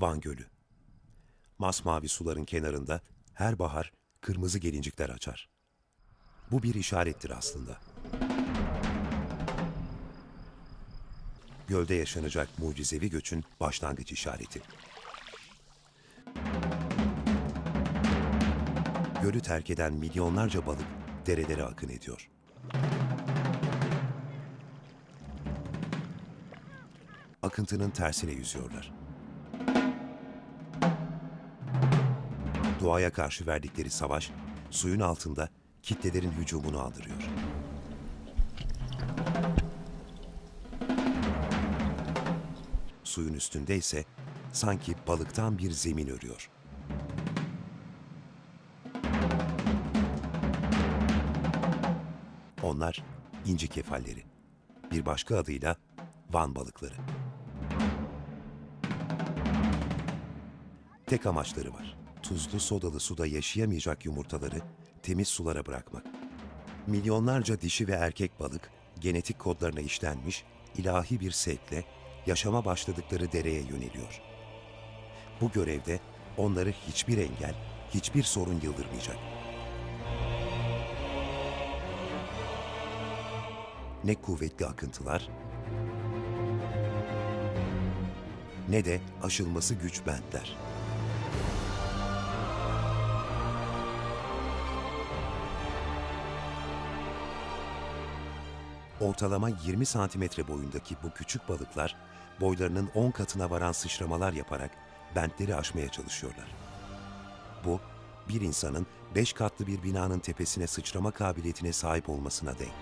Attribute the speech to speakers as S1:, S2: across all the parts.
S1: Van Gölü. Masmavi suların kenarında her bahar kırmızı gelincikler açar. Bu bir işarettir aslında. Gölde yaşanacak mucizevi göçün başlangıç işareti. Gölü terk eden milyonlarca balık derelere akın ediyor. Akıntının tersine yüzüyorlar. Doğaya karşı verdikleri savaş, suyun altında kitlelerin hücumunu andırıyor. Suyun üstünde ise sanki balıktan bir zemin örüyor. Onlar inci kefalleri. Bir başka adıyla Van balıkları. Tek amaçları var. Tuzlu sodalı suda yaşayamayacak yumurtaları temiz sulara bırakmak. Milyonlarca dişi ve erkek balık genetik kodlarına işlenmiş ilahi bir sevkle yaşama başladıkları dereye yöneliyor. Bu görevde onları hiçbir engel, hiçbir sorun yıldırmayacak. Ne kuvvetli akıntılar, ne de aşılması güç bentler. Ortalama 20 santimetre boyundaki bu küçük balıklar boylarının 10 katına varan sıçramalar yaparak bentleri aşmaya çalışıyorlar. Bu, bir insanın 5 katlı bir binanın tepesine sıçrama kabiliyetine sahip olmasına denk.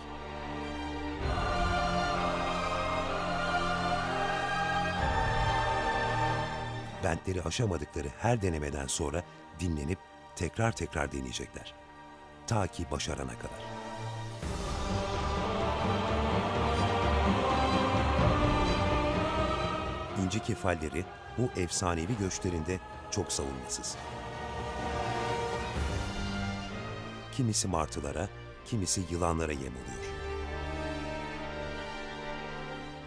S1: Bentleri aşamadıkları her denemeden sonra dinlenip tekrar tekrar deneyecekler. Ta ki başarana kadar. İnci kefalleri bu efsanevi göçlerinde çok savunmasız. Kimisi martılara, kimisi yılanlara yem oluyor.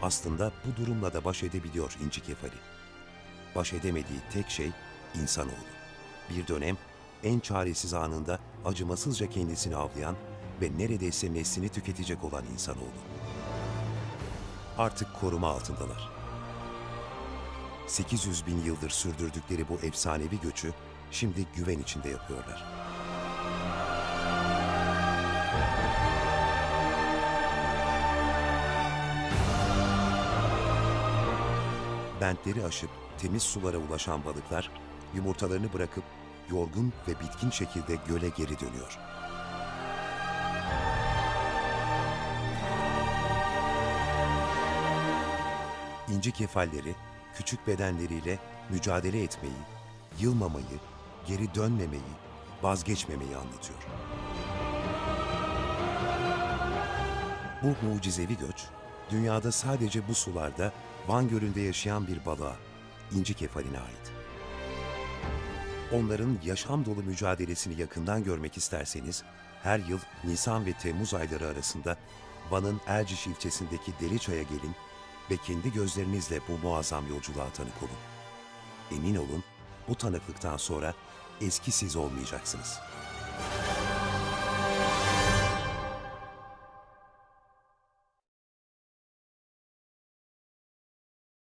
S1: Aslında bu durumla da baş edebiliyor inci kefali. Baş edemediği tek şey insanoğlu. Bir dönem en çaresiz anında acımasızca kendisini avlayan ve neredeyse neslini tüketecek olan insanoğlu. Artık koruma altındalar. 800 bin yıldır sürdürdükleri bu efsanevi göçü şimdi güven içinde yapıyorlar. Bentleri aşıp temiz sulara ulaşan balıklar yumurtalarını bırakıp yorgun ve bitkin şekilde göle geri dönüyor. İnci kefalleri küçük bedenleriyle mücadele etmeyi, yılmamayı, geri dönmemeyi, vazgeçmemeyi anlatıyor. Bu mucizevi göç, dünyada sadece bu sularda Van Gölü'nde yaşayan bir balığa, inci kefaline ait. Onların yaşam dolu mücadelesini yakından görmek isterseniz, her yıl Nisan ve Temmuz ayları arasında Van'ın Erciş ilçesindeki Deliçay'a gelin ve kendi gözlerinizle bu muazzam yolculuğa tanık olun. Emin olun, bu tanıklıktan sonra eski siz olmayacaksınız.''